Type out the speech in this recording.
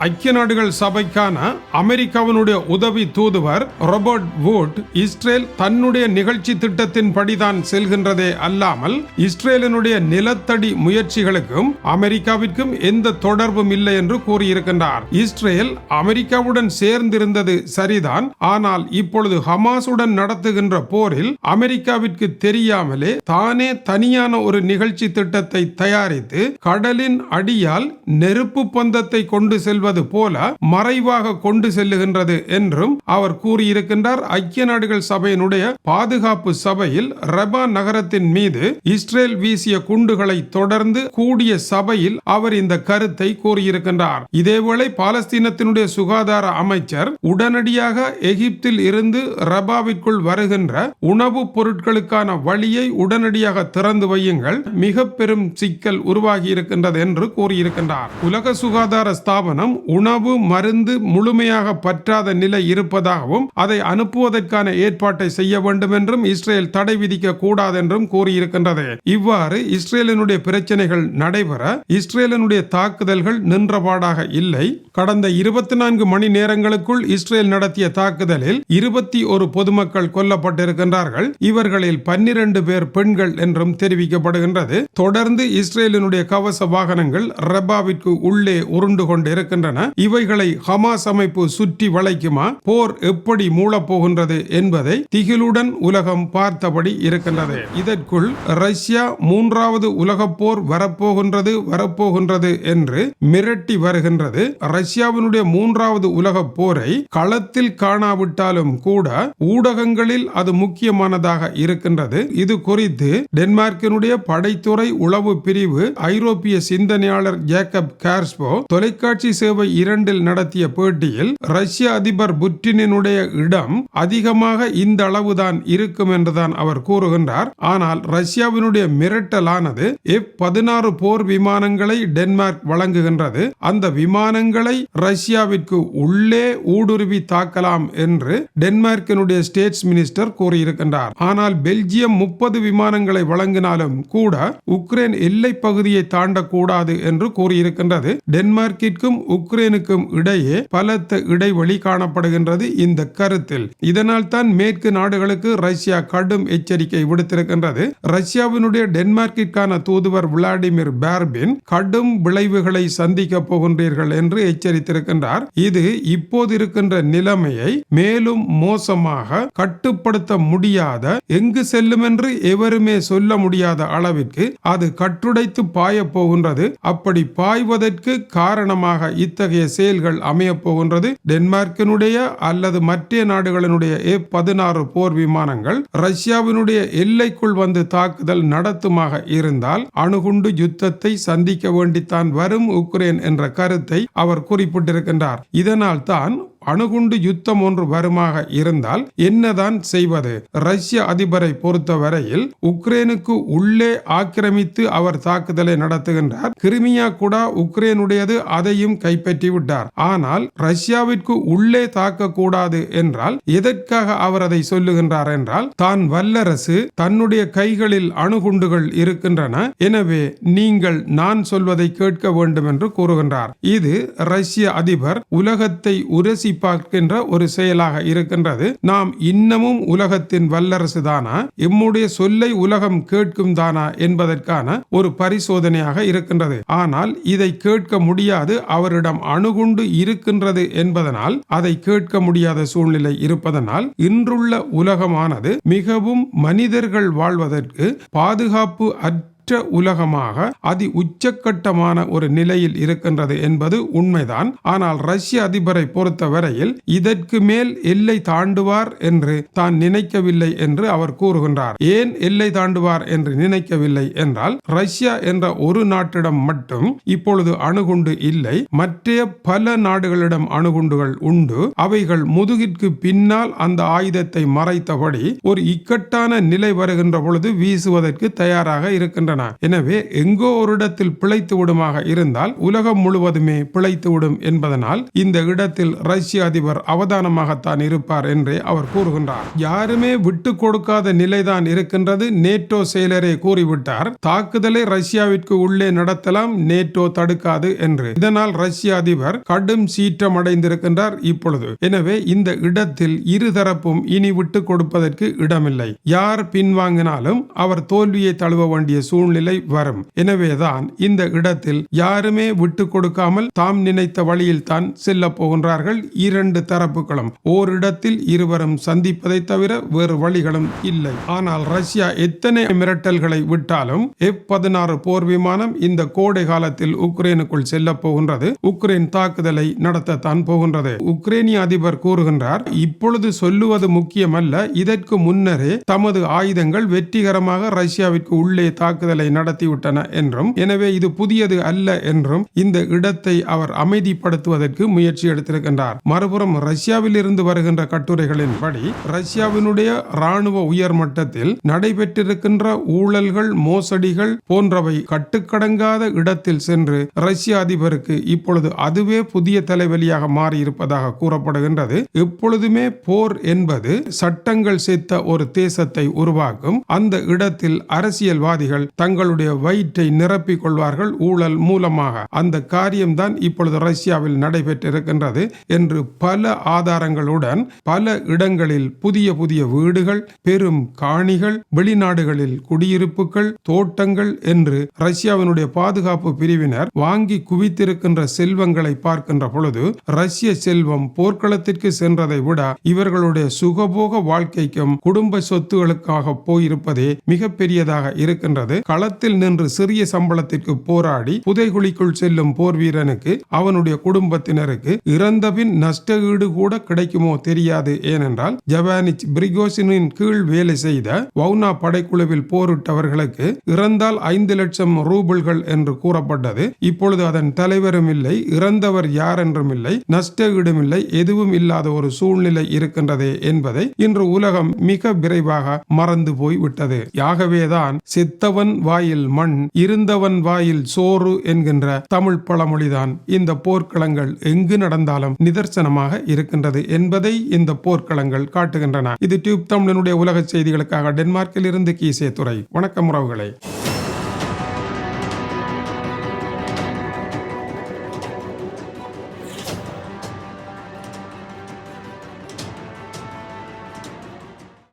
ஐக்கிய நாடுகள் சபைக்கான அமெரிக்காவினுடைய உதவி தூதுவர் ராபர்ட் வுட் இஸ்ரேல் தன்னுடைய நிகழ்ச்சி திட்டத்தின் படிதான் செல்கின்றதே அல்லாமல் இஸ்ரேலினுடைய நிலத்தடி முயற்சிகளுக்கும் அமெரிக்காவிற்கும் எந்த தொடர்பும் இல்லை என்று கூறியிருக்கின்றார். இஸ்ரேல் அமெரிக்காவுடன் சேர்ந்திருந்தது சரிதான். ஆனால் இப்பொழுது ஹமாசுடன் நடத்துகின்ற போரில் அமெரிக்காவிற்கு தெரியாமலே தானே தனியான ஒரு நிகழ்ச்சி திட்டத்தை தயாரித்து கடலின் அடியால் நெருப்பு பந்தத்தை கொண்டு செல்வது செல்வது போல மறைவாக கொண்டு செல்லுகின்றது என்றும் அவர் கூறியிருக்கின்றார். ஐக்கிய நாடுகள் சபையினுடைய பாதுகாப்பு சபையில் ரபா நகரத்தின் மீது இஸ்ரேல் வீசிய குண்டுகளை தொடர்ந்து கூடிய சபையில் அவர் இந்த கருத்தை கூறியிருக்கின்றார். இதேவேளை பாலஸ்தீனத்தினுடைய சுகாதார அமைச்சர் உடனடியாக எகிப்தில் இருந்து ரபாவிற்குள் வருகின்ற உணவுப் பொருட்களுக்கான வழியை உடனடியாக திறந்து வையுங்கள். மிக பெரும் சிக்கல் உருவாகி இருக்கின்றது என்று கூறியிருக்கின்றார். உலக சுகாதார ஸ்தாபனம் உணவு மருந்து முழுமையாக பற்றாத நிலை இருப்பதாகவும் அதை அனுப்புவதற்கான ஏற்பாட்டை செய்ய வேண்டும் என்றும் இஸ்ரேல் தடை விதிக்க கூடாது என்றும் கூறியிருக்கின்றது. இவ்வாறு இஸ்ரேலினுடைய பிரச்சனைகள் நடைபெற இஸ்ரேலினுடைய தாக்குதல்கள் நின்றபாடாக இல்லை. கடந்த இருபத்தி நான்கு மணி நேரங்களுக்குள் இஸ்ரேல் நடத்திய தாக்குதலில் இருபத்தி ஒரு பொதுமக்கள் கொல்லப்பட்டிருக்கின்றார்கள். இவர்களில் பன்னிரண்டு பேர் பெண்கள் என்றும் தெரிவிக்கப்படுகின்றது. தொடர்ந்து இஸ்ரேலினுடைய கவச வாகனங்கள் ரபாவிற்கு உள்ளே உருண்டு கொண்டு இருக்கின்றன இவைகளை ஹமாஸ் அமைப்பு சுற்றி வளைக்குமா? போர் எப்படி மூளப்போகின்றது என்பதை திகிலுடன் உலகம் பார்த்தபடி இருக்கின்றது. இதற்குள் ரஷ்யா மூன்றாவது உலகப் போர் வரப்போகின்றது வரப்போகின்றது என்று மிரட்டி வருகின்றது. ரஷ்யாவினுடைய மூன்றாவது உலகப் போரை களத்தில் காணாவிட்டாலும் கூட ஊடகங்களில் அது முக்கியமானதாக இருக்கின்றது. இது குறித்து டென்மார்க்கினுடைய படைத்துறை உளவு பிரிவு ஐரோப்பிய சிந்தனையாளர் ஜேக்கப் கார்ஸ்போ தொலைக்காட்சி சேவை இரண்டில் நடத்திய பேட்டியில் ரஷ்ய அதிபர் புட்டினுடைய இடம் அதிகமாக இந்த அளவுதான் இருக்கும் என்றுதான் அவர் கூறுகின்றார். ஆனால் ரஷ்யாவினுடைய மிரட்டலானது எஃப் பதினாறு போர் விமானங்களை டென்மார்க் வழங்குகின்றது. அந்த விமானங்களை ரஷ்யாவிற்கு உள்ளே ஊடுருவி தாக்கலாம் என்று டென்மார்க்கினுடைய ஸ்டேட்ஸ் மினிஸ்டர் கூறியிருக்கின்றார். ஆனால் பெல்ஜியம் முப்பது விமானங்களை வழங்கினாலும் கூட உக்ரைன் எல்லை பகுதியை தாண்டக்கூடாது என்று கூறியிருக்கின்றது. டென்மார்க்கிற்கும் உக்ரைனுக்கும் இடையே பலத்த இடைவெளி காணப்படுகின்றது இந்த கருத்தில். இதனால் தான் மேற்கு நாடுகளுக்கு ரஷ்யா கடும் எச்சரிக்கை விடுத்திருக்கின்றது. ரஷ்யாவினுடைய டென்மார்க்கிற்கான தூதுவர் விளாடிமிர் பேர்பின் கடும் விளைவுகளை சந்திக்க போகின்றீர்கள் என்று எச்சரித்திருக்கின்றார். இது இப்போது இருக்கின்ற நிலைமையை மேலும் மோசமாக கட்டுப்படுத்த முடியாத எங்கு செல்லும் என்று எவருமே சொல்ல முடியாத அளவிற்கு அது கட்டுடைத்து பாய போகின்றது. அப்படி பாய்வதற்கு காரணமாக இத் இத்தகைய செயல்கள் அமையப் போகின்றது. டென்மார்க்கினுடைய அல்லது மற்ற நாடுகளினுடைய ஏ பதினாறு போர் விமானங்கள் ரஷ்யாவினுடைய எல்லைக்குள் வந்து தாக்குதல் நடத்துமாக இருந்தால் அணுகுண்டு யுத்தத்தை சந்திக்க வேண்டித்தான் வரும் உக்ரைன் என்ற கருத்தை அவர் குறிப்பிட்டிருக்கின்றார். இதனால் தான் அணுகுண்டு யுத்தம் ஒன்று வருமாக இருந்தால் என்னதான் செய்வது? ரஷ்ய அதிபரை பொறுத்தவரையில் உக்ரைனுக்கு உள்ளே ஆக்கிரமித்து அவர் தாக்குதலை நடத்துகின்றார். கிரிமியா கூட உக்ரைனுடையது அதையும் கைப்பற்றி விட்டார் ஆனால் ரஷ்யாவிற்கு உள்ளே தாக்கக்கூடாது என்றால் எதற்காக அவர் அதை சொல்லுகின்றார் என்றால் தான் வல்லரசு தன்னுடைய கைகளில் அணுகுண்டுகள் இருக்கின்றன. எனவே நீங்கள் நான் சொல்வதை கேட்க வேண்டும் என்று கூறுகின்றார். இது ரஷ்ய அதிபர் உலகத்தை உரசி பார்க்கின்ற ஒரு செயலாக இருக்கின்றது. நாம் இன்னமும் உலகத்தின் வல்லரசு தானா? எம்முடைய சொல்லை உலகம் கேட்கும் தானா என்பதற்கான ஒரு பரிசோதனையாக இருக்கின்றது. ஆனால் இதை கேட்க முடியாது அவரிடம் அணுகுண்டு இருக்கின்றது என்பதனால் அதை கேட்க முடியாத சூழ்நிலை இருப்பதனால் இன்றுள்ள உலகமானது மிகவும் மனிதர்கள் வாழ்வதற்கு பாதுகாப்பு அற்ற அற்ற உலகமாக அதி உச்சக்கட்டமான ஒரு நிலையில் இருக்கின்றது என்பது உண்மைதான். ஆனால் ரஷ்ய அதிபரை பொறுத்தவரையில் இதற்கு மேல் எல்லை தாண்டுவார் என்று தான் நினைக்கவில்லை என்று அவர் கூறுகின்றார். ஏன் எல்லை தாண்டுவார் என்று நினைக்கவில்லை என்றால் ரஷ்யா என்ற ஒரு நாட்டிடம் மட்டும் இப்பொழுது அணுகுண்டு இல்லை. மற்ற பல நாடுகளிடம் அணுகுண்டுகள் உண்டு. அவைகள் முதுகிற்கு பின்னால் அந்த ஆயுதத்தை மறைத்தபடி ஒரு இக்கட்டான நிலை வருகின்ற பொழுது வீசுவதற்கு தயாராக இருக்கின்றன. இருக்கின்றன. எனவே எங்கோ ஒரு இடத்தில் பிழைத்து விடுமாக இருந்தால் உலகம் முழுவதுமே பிழைத்து விடும் என்பதனால் இந்த இடத்தில் ரஷ்ய அதிபர் அவதானமாகத்தான் இருப்பார் என்றே அவர் கூறுகின்றார். யாருமே விட்டு கொடுக்காத நிலைதான் இருக்கின்றது நேட்டோ செயலரே கூறிவிட்டார். தாக்குதலை ரஷ்யாவிற்கு உள்ளே நடத்தலாம் நேட்டோ தடுக்காது என்று. இதனால் ரஷ்ய அதிபர் கடும் சீற்றம் அடைந்திருக்கின்றார் இப்பொழுது. எனவே இந்த இடத்தில் இருதரப்பும் இனி விட்டு கொடுப்பதற்கு இடமில்லை. யார் பின்வாங்கினாலும் அவர் தோல்வியை தழுவ வேண்டிய சூழ்நிலை வரும். எனவேதான் இந்த இடத்தில் யாருமே விட்டு கொடுக்காமல் தாம் நினைத்த வழியில் தான் செல்ல போகின்றார்கள் இரண்டு தரப்புகளும். ஓரிடத்தில் இருவரும் சந்திப்பதை தவிர வேறு வழிகளும் இல்லை. ஆனால் ரஷ்யா எத்தனை மிரட்டல்களை விட்டாலும் எஃப் பதினாறு போர் விமானம் இந்த கோடை காலத்தில் உக்ரைனுக்குள் செல்ல போகின்றது. உக்ரைன் தாக்குதலை நடத்தத்தான் போகின்றது. உக்ரைனிய அதிபர் கூறுகின்றார் இப்பொழுது சொல்லுவது முக்கியமல்ல. இதற்கு முன்னரே தமது ஆயுதங்கள் வெற்றிகரமாக ரஷ்யாவிற்கு உள்ளே தாக்குதல் நடத்திவிட்டன என்றும் எனவே இது புதியது அல்ல என்றும் இந்த இடத்தை அவர் அமைதிப்படுத்துவதற்கு முயற்சி எடுத்திருக்கின்றார். மறுபுறம் ரஷ்யாவில் இருந்து வருகின்ற கட்டுரைகளின்படி ரஷ்யாவினுடைய ராணுவ உயர் மட்டத்தில் நடைபெற்றிருக்கின்ற ஊழல்கள் மோசடிகள் போன்றவை கட்டுக்கடங்காத இடத்தில் சென்று ரஷ்ய அதிபருக்கு இப்பொழுது அதுவே புதிய தலைவலியாக மாறியிருப்பதாக கூறப்படுகின்றது. எப்பொழுதுமே போர் என்பது சட்டங்கள் சேர்த்த ஒரு தேசத்தை உருவாக்கும் அந்த இடத்தில் அரசியல்வாதிகள் தங்களுடைய வயிற்றை நிரப்பிக் கொள்வார்கள் ஊழல் மூலமாக. அந்த காரியம்தான் இப்பொழுது ரஷ்யாவில் நடைபெற்றிருக்கின்றது என்று பல ஆதாரங்களுடன் பல இடங்களில் புதிய புதிய வீடுகள் பெரும் காணிகள் வெளிநாடுகளில் குடியிருப்புகள் தோட்டங்கள் என்று ரஷ்யாவினுடைய பாதுகாப்பு பிரிவினர் வாங்கி குவித்திருக்கின்ற செல்வங்களை பார்க்கின்ற பொழுது ரஷ்ய செல்வம் போர்க்களத்திற்கு சென்றதை விட இவர்களுடைய சுகபோக வாழ்க்கைக்கும் குடும்ப சொத்துகளுக்காக போயிருப்பதே மிகப்பெரியதாக இருக்கின்றது. களத்தில் நின்று சிறிய சம்பளத்திற்கு போராடி புதைகுழிக்குள் செல்லும் போர் வீரனுக்கு அவனுடைய குடும்பத்தினருக்கு இறந்தபின் நஷ்ட ஈடு கூட கிடைக்குமோ தெரியாது. ஏனென்றால் ஜபானிச் பிரிகோசினின் கீழ் வேலை செய்த வவுனா படைக்குழுவில் போரிட்டவர்களுக்கு இறந்தால் ஐந்து லட்சம் ரூபிள்கள் என்று கூறப்பட்டது. இப்பொழுது அதன் தலைவரும் இல்லை இறந்தவர் யார் என்றும் இல்லை நஷ்ட ஈடும் இல்லை எதுவும் இல்லாத ஒரு சூழ்நிலை இருக்கின்றதே என்பதை இன்று உலகம் மிக விரைவாக மறந்து போய் விட்டது யாகவேதான் செத்தவன் வாயில் மண் இருந்தவன் வாயில் சோறு என்கின்ற தமிழ் பழமொழிதான். இந்த போர்க்களங்கள் எங்கு நடந்தாலும் நிதர்சனமாக இருக்கின்றது என்பதை இந்த போர்க்களங்கள் காட்டுகின்றன. இது டியூப் தமிழனுடைய உலக செய்திகளுக்காக டென்மார்க்கில் இருந்து கீசே துறை வணக்கம் உறவுகளை.